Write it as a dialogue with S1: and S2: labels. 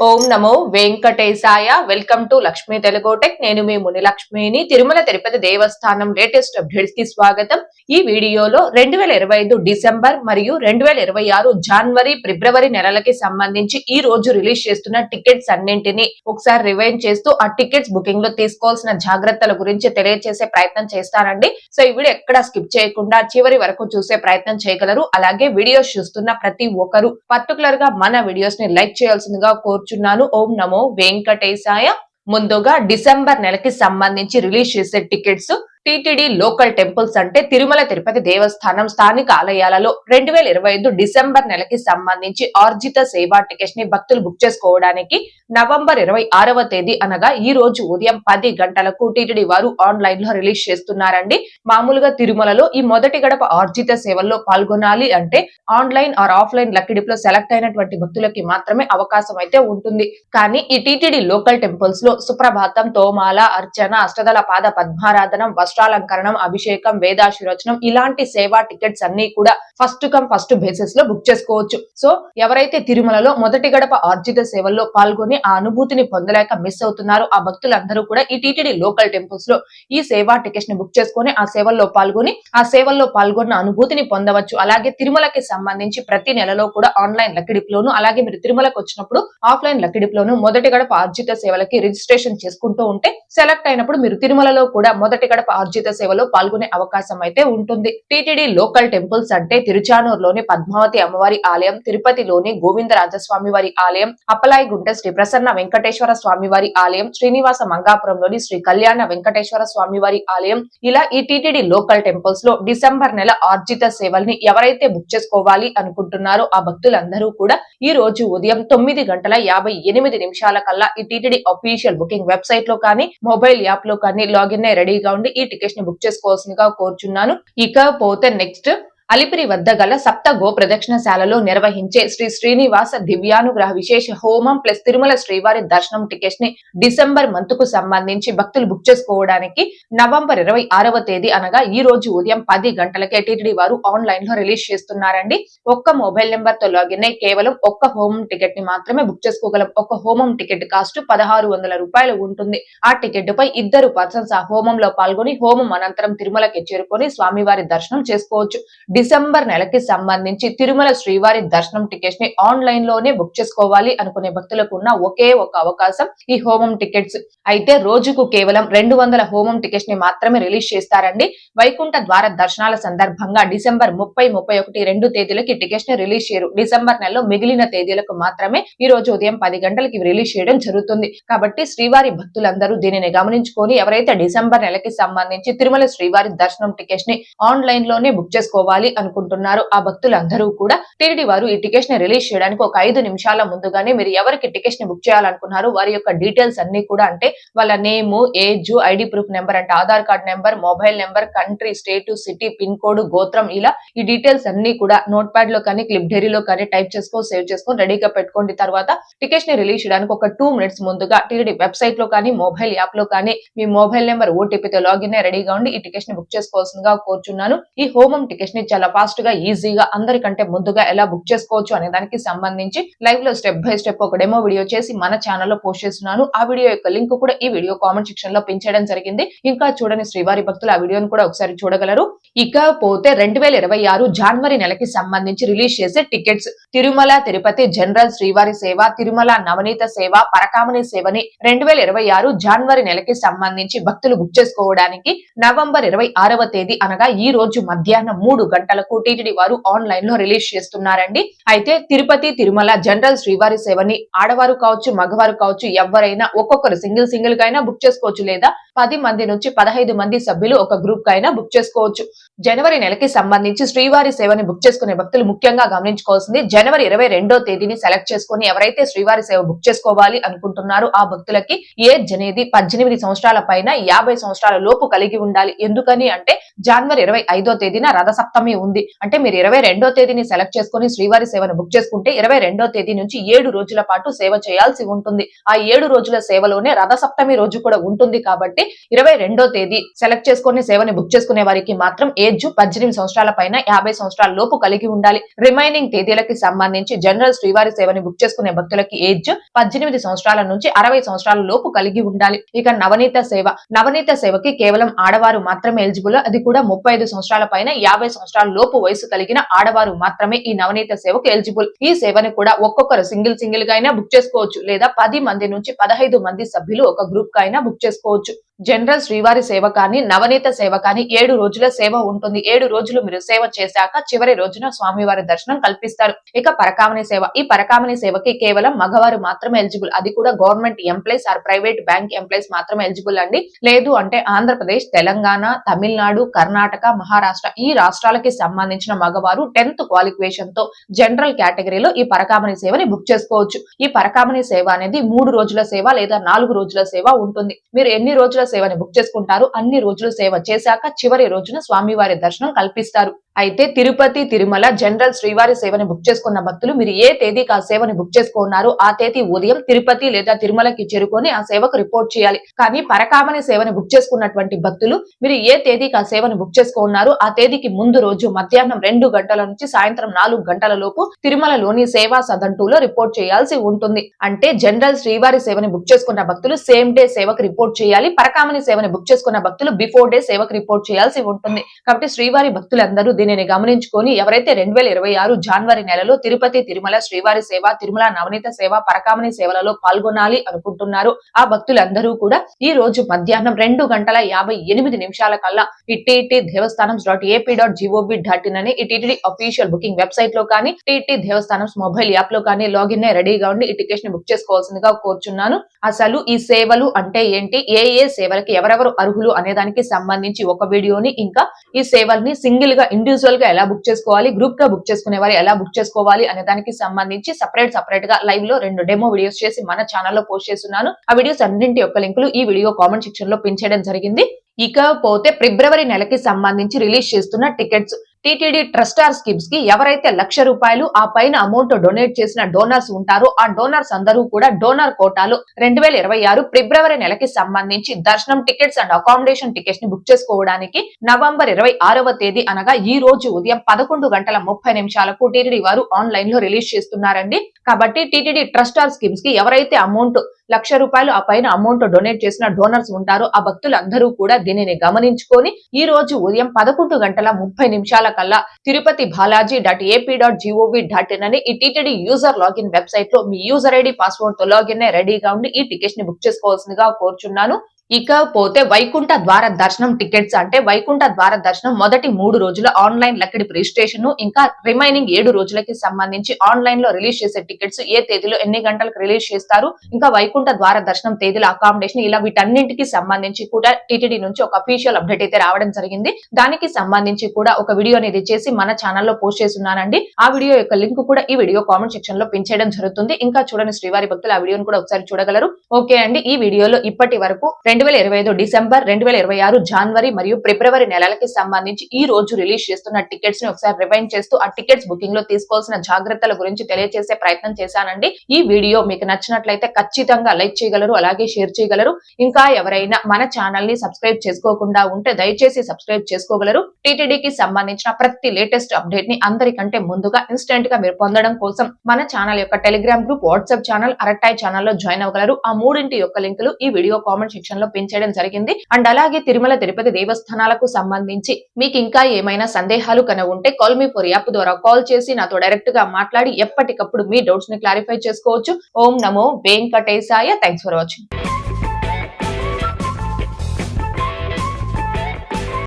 S1: ఓం నమో వెంకటేశాయ. Welcome to Lakshmi తెలుగోటెక్ నేను మీ ముని లక్ష్మిని తిరుమల తిరుపతి దేవస్థానం లేటెస్ట్ అప్డేట్స్కి స్వాగతం. ఈ వీడియోలో రెండు వేల ఇరవై ఐదు డిసెంబర్ మరియు రెండు వేల ఇరవై ఆరు జనవరి ఫిబ్రవరి నెలలకి సంబంధించి ఈ రోజు రిలీజ్ చేస్తున్న టికెట్స్ అన్నింటినీ ఒకసారి రివైన్ చేస్తూ ఆ టికెట్స్ బుకింగ్లో తీసుకోవాల్సిన జాగ్రత్తల గురించి తెలియజేసే ప్రయత్నం చేస్తానండి. సో ఈ వీడియో ఎక్కడ స్కిప్ చేయకుండా చివరి వరకు చూసే ప్రయత్నం చేయగలరు. అలాగే వీడియోస్ చూస్తున్న ప్రతి ఒక్కరు పర్టికులర్గా మన వీడియోస్ని లైక్ చేయాల్సిందిగా కోరు కూర్చున్నాను. ఓం నమో వెంకటేశాయ. ముందుగా డిసెంబర్ నెలకి సంబంధించి రిలీజ్ చేసే టికెట్స్ టిటిడి లోకల్ టెంపుల్స్ అంటే తిరుమల తిరుపతి దేవస్థానం స్థానిక ఆలయాలలో రెండు వేల ఇరవై ఐదు డిసెంబర్ నెలకి సంబంధించి ఆర్జిత సేవా టికెట్స్ని భక్తులు బుక్ చేసుకోవడానికి నవంబర్ ఇరవై ఆరవ తేదీ అనగా ఈ రోజు ఉదయం పది గంటలకు టిటిడి వారు ఆన్లైన్లో రిలీజ్ చేస్తున్నారండి. మామూలుగా తిరుమలలో ఈ మొదటి గడప ఆర్జిత సేవల్లో పాల్గొనాలి అంటే ఆన్లైన్ ఆర్ ఆఫ్లైన్ లక్కీ లో సెలెక్ట్ అయినటువంటి భక్తులకి మాత్రమే అవకాశం అయితే ఉంటుంది. కానీ ఈ టిటిడి లోకల్ టెంపుల్స్లో సుప్రభాతం తోమాల అర్చన అష్టదల పాద పద్మారాధనం వస్త్రాలంకరణం అభిషేకం వేదాశిరచనం ఇలాంటి సేవా టికెట్స్ అన్ని కూడా ఫస్ట్ కమ్ ఫస్ట్ బేసిస్లో బుక్ చేసుకోవచ్చు. సో ఎవరైతే తిరుమలలో మొదటి గడప ఆర్జిత సేవల్లో పాల్గొని ఆ అనుభూతిని పొందలేక మిస్ అవుతున్నారో ఆ భక్తులందరూ కూడా ఈ టీటీడీ లోకల్ టెంపుల్స్లో ఈ సేవా టికెట్స్ని బుక్ చేసుకొని ఆ సేవల్లో పాల్గొని ఆ సేవల్లో పాల్గొన్న అనుభూతిని పొందవచ్చు. అలాగే తిరుమలకి సంబంధించి ప్రతి నెలలో కూడా ఆన్లైన్ లక్కిడిప్లోను అలాగే మీరు తిరుమలకు వచ్చినప్పుడు ఆఫ్లైన్ లక్కిడిప్లోను మొదటి గడప ఆర్జిత సేవలకి రిజిస్ట్రేషన్ చేసుకుంటూ ఉంటే సెలెక్ట్ అయినప్పుడు మీరు తిరుమలలో కూడా మొదటి గడప ఆర్జిత సేవలో పాల్గొనే అవకాశం అయితే ఉంటుంది. టీటీడీ లోకల్ టెంపుల్స్ అంటే తిరుచానూరులోని పద్మావతి అమ్మవారి ఆలయం తిరుపతిలోని గోవిందరాజస్వామి వారి ఆలయం అప్పలాయిగుంట శ్రీ ప్రసన్న వెంకటేశ్వర స్వామి వారి ఆలయం శ్రీనివాస మంగాపురంలోని శ్రీ కళ్యాణ వెంకటేశ్వర స్వామి వారి ఆలయం. ఇలా ఈ టీటీడీ లోకల్ టెంపుల్స్లో డిసెంబర్ నెల ఆర్జిత సేవల్ని ఎవరైతే బుక్ చేసుకోవాలి అనుకుంటున్నారో ఆ భక్తులందరూ కూడా ఈ రోజు ఉదయం తొమ్మిది గంటల యాభై ఎనిమిది నిమిషాల కల్లా ఈ టీటీడీ అఫీషియల్ బుకింగ్ వెబ్సైట్లో కానీ మొబైల్ యాప్లో కానీ లాగిన్ అయి రెడీగా ఉండి ఈ టికెట్స్ని బుక్ చేసుకోవాల్సిందిగా కోరుచున్నాను. ఇకపోతే నెక్స్ట్ అలిపిరి వద్ద గల సప్త గో ప్రదక్షిణశాలలో నిర్వహించే శ్రీ శ్రీనివాస దివ్యానుగ్రహ విశేష హోమం ప్లస్ తిరుమల శ్రీవారి దర్శనం టికెట్స్ని డిసెంబర్ మంత్కు సంబంధించి భక్తులు బుక్ చేసుకోవడానికి నవంబర్ ఇరవై ఆరవ తేదీ అనగా ఈ రోజు ఉదయం పది గంటలకే టీటీడీ వారు ఆన్లైన్లో రిలీజ్ చేస్తున్నారండి. ఒక్క మొబైల్ నెంబర్తో లాగిన్ అయి కేవలం ఒక్క హోమం టికెట్ని మాత్రమే బుక్ చేసుకోగలం. ఒక హోమం టికెట్ కాస్ట్ పదహారు వందల రూపాయలు ఉంటుంది. ఆ టికెట్ పై ఇద్దరు పర్సన్స్ ఆ హోమంలో పాల్గొని హోమం అనంతరం తిరుమలకి చేరుకొని స్వామివారి దర్శనం చేసుకోవచ్చు. డిసెంబర్ నెలకి సంబంధించి తిరుమల శ్రీవారి దర్శనం టికెట్స్ని ఆన్లైన్లోనే బుక్ చేసుకోవాలి అనుకునే భక్తులకు ఉన్న ఒకే ఒక అవకాశం ఈ హోమం టికెట్స్. అయితే రోజుకు కేవలం రెండు వందల హోమం టికెట్స్ని మాత్రమే రిలీజ్ చేస్తారండి. వైకుంఠ ద్వార దర్శనాల సందర్భంగా డిసెంబర్ ముప్పై ముప్పై ఒకటి రెండు తేదీలకి టికెట్స్ని రిలీజ్ చేయరు. డిసెంబర్ నెలలో మిగిలిన తేదీలకు మాత్రమే ఈ రోజు ఉదయం పది గంటలకి రిలీజ్ చేయడం జరుగుతుంది. కాబట్టి శ్రీవారి భక్తులందరూ దీనిని గమనించుకొని ఎవరైతే డిసెంబర్ నెలకి సంబంధించి తిరుమల శ్రీవారి దర్శనం టికెట్స్ని ఆన్లైన్లోనే బుక్ చేసుకోవాలి అనుకుంటున్నారు. ఆ భక్తులందరూ కూడా టీడీ వారు ఈ టికెట్స్ని రిలీజ్ చేయడానికి ఒక ఐదు నిమిషాల ముందుగానే మీరు ఎవరికి టికెట్స్ని బుక్ చేయాలనుకున్నారు వారి యొక్క డీటెయిల్స్ అన్ని కూడా అంటే వాళ్ళ name age ID proof number అంటే Aadhaar card number mobile number country state city pin code గోత్రం ఇలా ఈ డీటెయిల్స్ అన్ని కూడా నోట్ ప్యాడ్లో కానీ క్లిప్ డైరీలో కానీ టైప్ చేసుకో సేవ్ చేసుకొని రెడీగా పెట్టుకోండి. తర్వాత టికెట్స్ని రిలీజ్ చేయడానికి ఒక టూ మినిట్స్ ముందుగా టీడీ వెబ్సైట్లో కానీ మొబైల్ యాప్లో కానీ మీ మొబైల్ నెంబర్ ఓటీపీతో లాగిన్ అయ్యి రెడీగా ఉండి ఈ టికెట్స్ని బుక్ చేసుకోవాల్సిందిగా కోరుచున్నాను. ఈ హోమం టికెట్స్ని చాలా ఫాస్ట్గా ఈజీగా అందరికంటే ముందుగా ఎలా బుక్ చేసుకోవచ్చు అనే దానికి సంబంధించి లైవ్లో స్టెప్ బై స్టెప్ ఒక డెమో వీడియో చేసి మన ఛానల్లో పోస్ట్ చేస్తున్నాను. ఆ వీడియో యొక్క లింక్ కూడా ఈ వీడియో కామెంట్ సెక్షన్లో పెంచడం జరిగింది. ఇంకా చూడని శ్రీవారి భక్తులు ఆ వీడియోను కూడా ఒకసారి చూడగలరు. ఇకపోతే రెండు వేల ఇరవై ఆరు జనవరి నెలకి సంబంధించి రిలీజ్ చేసే టికెట్స్ తిరుమల తిరుపతి జనరల్ శ్రీవారి సేవ తిరుమల నవనీత సేవ పరకామణి సేవని రెండు వేల ఇరవై ఆరు జనవరి నెలకి సంబంధించి భక్తులు బుక్ చేసుకోవడానికి నవంబర్ ఇరవై ఆరవ తేదీ అనగా ఈ రోజు మధ్యాహ్నం మూడు గంటలకు టీటీడీ వారు ఆన్లైన్లో రిలీజ్ చేస్తున్నారండి. అయితే తిరుపతి తిరుమల జనరల్ శ్రీవారి సేవని ఆడవారు కావచ్చు మగవారు కావచ్చు ఎవరైనా ఒక్కొక్కరు సింగిల్ సింగిల్ కైనా బుక్ చేసుకోవచ్చు లేదా పది మంది నుంచి పదహైదు మంది సభ్యులు ఒక గ్రూప్ కైనా బుక్ చేసుకోవచ్చు. జనవరి నెలకి సంబంధించి శ్రీవారి సేవని బుక్ చేసుకునే భక్తులు ముఖ్యంగా గమనించుకోవాల్సింది జనవరి ఇరవై రెండో తేదీని సెలెక్ట్ చేసుకుని ఎవరైతే శ్రీవారి సేవ బుక్ చేసుకోవాలి అనుకుంటున్నారో ఆ భక్తులకి ఏజ్ అనేది పద్దెనిమిది సంవత్సరాల పైన యాభై సంవత్సరాల లోపు కలిగి ఉండాలి. ఎందుకని అంటే జనవరి ఇరవై ఐదో తేదీన రథసప్తమి సేవని ఉంది. అంటే మీరు ఇరవై రెండో తేదీని సెలెక్ట్ చేసుకుని శ్రీవారి సేవను బుక్ చేసుకుంటే ఇరవై రెండో తేదీ నుంచి ఏడు రోజుల పాటు సేవ చేయాల్సి ఉంటుంది. ఆ ఏడు రోజుల సేవలోనే రథసప్తమి రోజు కూడా ఉంటుంది కాబట్టి ఇరవై రెండో తేదీ సెలెక్ట్ చేసుకుని సేవని బుక్ చేసుకునే వారికి మాత్రం ఏజ్ పద్దెనిమిది సంవత్సరాల పైన యాభై సంవత్సరాల లోపు కలిగి ఉండాలి. రిమైనింగ్ తేదీలకి సంబంధించి జనరల్ శ్రీవారి సేవని బుక్ చేసుకునే భక్తులకి ఏజ్ పద్దెనిమిది సంవత్సరాల నుంచి అరవై సంవత్సరాల లోపు కలిగి ఉండాలి. ఇక నవనీత సేవ. నవనీత సేవకి కేవలం ఆడవారు మాత్రమే ఎలిజిబుల్. అది కూడా ముప్పై ఐదు సంవత్సరాల పైన యాభై సంవత్సరాల లోపు వయసు కలిగిన ఆడవారు మాత్రమే ఈ నవనీత సేవకు ఎలిజిబుల్. ఈ సేవని కూడా ఒక్కొక్కరు సింగిల్ సింగిల్గా అయినా బుక్ చేసుకోవచ్చు. లేదా పది మంది నుంచి పదహైదు మంది సభ్యులు ఒక గ్రూప్గా అయినా బుక్ చేసుకోవచ్చు. జనరల్ శ్రీవారి సేవ కానీ నవనీత సేవ కానీ ఏడు రోజుల సేవ ఉంటుంది. ఏడు రోజులు మీరు సేవ చేశాక చివరి రోజున స్వామివారి దర్శనం కల్పిస్తారు. ఇక పరకామణి సేవ. ఈ పరకామణి సేవకి కేవలం మగవారు మాత్రమే ఎలిజిబుల్. అది కూడా government employees or private bank employees మాత్రమే ఎలిజిబుల్ అండి. లేదు అంటే ఆంధ్రప్రదేశ్ తెలంగాణ తమిళనాడు కర్ణాటక మహారాష్ట్ర ఈ రాష్ట్రాలకి సంబంధించిన మగవారు టెన్త్ క్వాలిఫికేషన్తో జనరల్ కేటగిరీలో ఈ పరకామణి సేవని బుక్ చేసుకోవచ్చు. ఈ పరకామణి సేవ అనేది మూడు రోజుల సేవ లేదా నాలుగు రోజుల సేవ ఉంటుంది. మీరు ఎన్ని రోజుల సేవని బుక్ చేసుకుంటారు. అన్ని రోజులు సేవ చేశాక చివరి రోజున స్వామివారి దర్శనం కల్పిస్తారు. అయితే తిరుపతి తిరుమల జనరల్ శ్రీవారి సేవని బుక్ చేసుకున్న భక్తులు మీరు ఏ తేదీకి ఆ సేవని బుక్ చేసుకున్నారో ఆ తేదీ ఉదయం తిరుపతి లేదా తిరుమలకి చేరుకొని ఆ సేవకు రిపోర్ట్ చేయాలి. కానీ పరకామని సేవని బుక్ చేసుకున్నటువంటి భక్తులు మీరు ఏ తేదీకి ఆ సేవను బుక్ చేసుకున్నారో ఆ తేదీకి ముందు రోజు మధ్యాహ్నం రెండు గంటల నుంచి సాయంత్రం నాలుగు గంటల లోపు తిరుమలలోని సేవా సదంటూలో రిపోర్ట్ చేయాల్సి ఉంటుంది. అంటే జనరల్ శ్రీవారి సేవని బుక్ చేసుకున్న భక్తులు సేమ్ డే సేవకు రిపోర్ట్ చేయాలి. పరకామని సేవని బుక్ చేసుకున్న భక్తులు బిఫోర్ డే సేవకు రిపోర్ట్ చేయాల్సి ఉంటుంది. కాబట్టి శ్రీవారి భక్తులందరూ దీనిని గమనించుకొని ఎవరైతే రెండు వేల ఇరవై ఆరు జనవరి నెలలో తిరుపతి తిరుమల శ్రీవారి సేవ తిరుమల నవనీత సేవ పరకామణి సేవలలో పాల్గొనాలి అనుకుంటున్నారు. ఆ భక్తులందరూ కూడా ఈ రోజు మధ్యాహ్నం రెండు గంటల యాభై ఎనిమిది నిమిషాల కల్లా ఈ T T Devasthanam dot AP dot G O V dot in అని ఈ టీటీడీ అఫీషియల్ బుకింగ్ వెబ్సైట్లో కానీ టీటీ దేవస్థానం మొబైల్ యాప్లో కానీ లాగిన్ రెడీగా ఉండి ఈ టికెట్ని బుక్ చేసుకోవాల్సిందిగా కోరుచున్నాను. అసలు ఈ సేవలు అంటే ఏంటి? ఏ ఏ సేవలకి ఎవరెవరు అర్హులు అనే దానికి సంబంధించి ఒక వీడియోని ఇంకా ఈ సేవల్ని సింగిల్గా ఇండి ఇండివిజువల్గా ఎలా బుక్ చేసుకోవాలి గ్రూప్గా బుక్ చేసుకునే వారు ఎలా బుక్ చేసుకోవాలి అనే దానికి సంబంధించి సపరేట్ సపరేట్గా లైవ్లో రెండు డెమో వీడియోస్ చేసి మన ఛానల్లో పోస్ట్ చేస్తున్నాను. ఆ వీడియోస్ అన్నింటి యొక్క లింకులు ఈ వీడియో కామెంట్ సెక్షన్లో పిన్ చేయడం జరిగింది. ఇకపోతే ఫిబ్రవరి నెలకి సంబంధించి రిలీజ్ చేస్తున్న టికెట్స్ టీటీడీ ట్రస్టార్ స్కీమ్స్కి ఎవరైతే లక్ష రూపాయలు ఆ పైన అమౌంట్ డొనేట్ చేసిన డోనర్స్ ఉంటారో ఆ డోనర్స్ అందరూ కూడా డోనర్ కోటాలో రెండు వేల ఇరవై ఆరు ఫిబ్రవరి నెలకి సంబంధించి దర్శనం టికెట్స్ అండ్ అకామిడేషన్ టికెట్స్ని బుక్ చేసుకోవడానికి నవంబర్ ఇరవై ఆరవ తేదీ అనగా ఈ రోజు ఉదయం పదకొండు గంటల ముప్పై నిమిషాలకు టీటీడీ వారు ఆన్లైన్లో రిలీజ్ చేస్తున్నారండి. కాబట్టి టీటీడీ ట్రస్టార్ స్కీమ్స్కి ఎవరైతే అమౌంట్ లక్ష రూపాయలు ఆ పైన అమౌంట్ డొనేట్ చేసిన డోనర్స్ ఉంటారో ఆ భక్తులందరూ కూడా దీనిని గమనించుకొని ఈ రోజు ఉదయం పదకొండు గంటల ముప్పై నిమిషాల కల్లా Tirupati Balaji dot AP dot G O V dot in అని ఈ టీటీడీ యూజర్ లాగిన్ వెబ్సైట్లో మీ యూజర్ ఐడి పాస్వర్డ్తో లాగిన్ రెడీగా ఉండి ఈ టికెట్ని బుక్ చేసుకోవాల్సిందిగా కోరుచున్నాను. ఇకపోతే వైకుంఠ ద్వార దర్శనం టికెట్స్ అంటే వైకుంఠ ద్వార దర్శనం మొదటి మూడు రోజుల ఆన్లైన్ లక్కడి రిజిస్ట్రేషన్ ఇంకా రిమైనింగ్ ఏడు రోజులకి సంబంధించి ఆన్లైన్లో రిలీజ్ చేసే టికెట్స్ ఏ తేదీలో ఎన్ని గంటలకు రిలీజ్ చేస్తారు ఇంకా వైకుంఠ ద్వార దర్శనం తేదీల అకామిడేషన్ ఇలా వీటన్నింటికి సంబంధించి కూడా టీటీడీ నుంచి ఒక అఫీషియల్ అప్డేట్ అయితే రావడం జరిగింది. దానికి సంబంధించి కూడా ఒక వీడియో అనేది చేసి మన ఛానల్లో పోస్ట్ చేస్తున్నానండి. ఆ వీడియో యొక్క లింక్ కూడా ఈ వీడియో కామెంట్ సెక్షన్లో పిన్ చేయడం జరుగుతుంది. ఇంకా చూడని శ్రీవారి భక్తులు ఆ వీడియోని కూడా ఒకసారి చూడగలరు. ఓకే అండి ఈ వీడియోలో ఇప్పటి వరకు రెండు వేల ఇరవై ఐదు డిసెంబర్ రెండు వేల ఇరవై ఆరు జనవరి మరియు ఫిబ్రవరి నెలలకి సంబంధించి ఈ రోజు రిలీజ్ చేస్తున్న టికెట్స్ని ఒకసారి రివైండ్ చేస్తూ ఆ టికెట్స్ బుకింగ్లో తీసుకోవాల్సిన జాగ్రత్తల గురించి తెలియజేసే ప్రయత్నం చేశానండి. ఈ వీడియో మీకు నచ్చినట్లయితే ఖచ్చితంగా లైక్ చేయగలరు అలాగే షేర్ చేయగలరు. ఇంకా ఎవరైనా మన ఛానల్ని సబ్స్క్రైబ్ చేసుకోకుండా ఉంటే దయచేసి సబ్స్క్రైబ్ చేసుకోగలరు. టీటీడీకి సంబంధించిన ప్రతి లేటెస్ట్ అప్డేట్ని అందరికంటే ముందుగా ఇన్స్టెంట్గా మీరు పొందడం కోసం మన ఛానల్ యొక్క Telegram group WhatsApp channel Arattai ఛానల్లో జాయిన్ అవ్వగలరు. ఆ మూడింటి యొక్క లింకులు ఈ వీడియో కామెంట్ సెక్షన్ లో పెంచడం జరిగింది. అండ్ అలాగే తిరుమల తిరుపతి దేవస్థానాలకు సంబంధించి మీకు ఇంకా ఏమైనా సందేహాలు కన ఉంటే కాల్ మీ ఫోర్ యాప్ ద్వారా కాల్ చేసి నాతో డైరెక్ట్గా మాట్లాడి ఎప్పటికప్పుడు మీ డౌట్స్ని క్లారిఫై చేసుకోవచ్చు. ఓం నమో వెంకటేశాయ. Thanks for watching.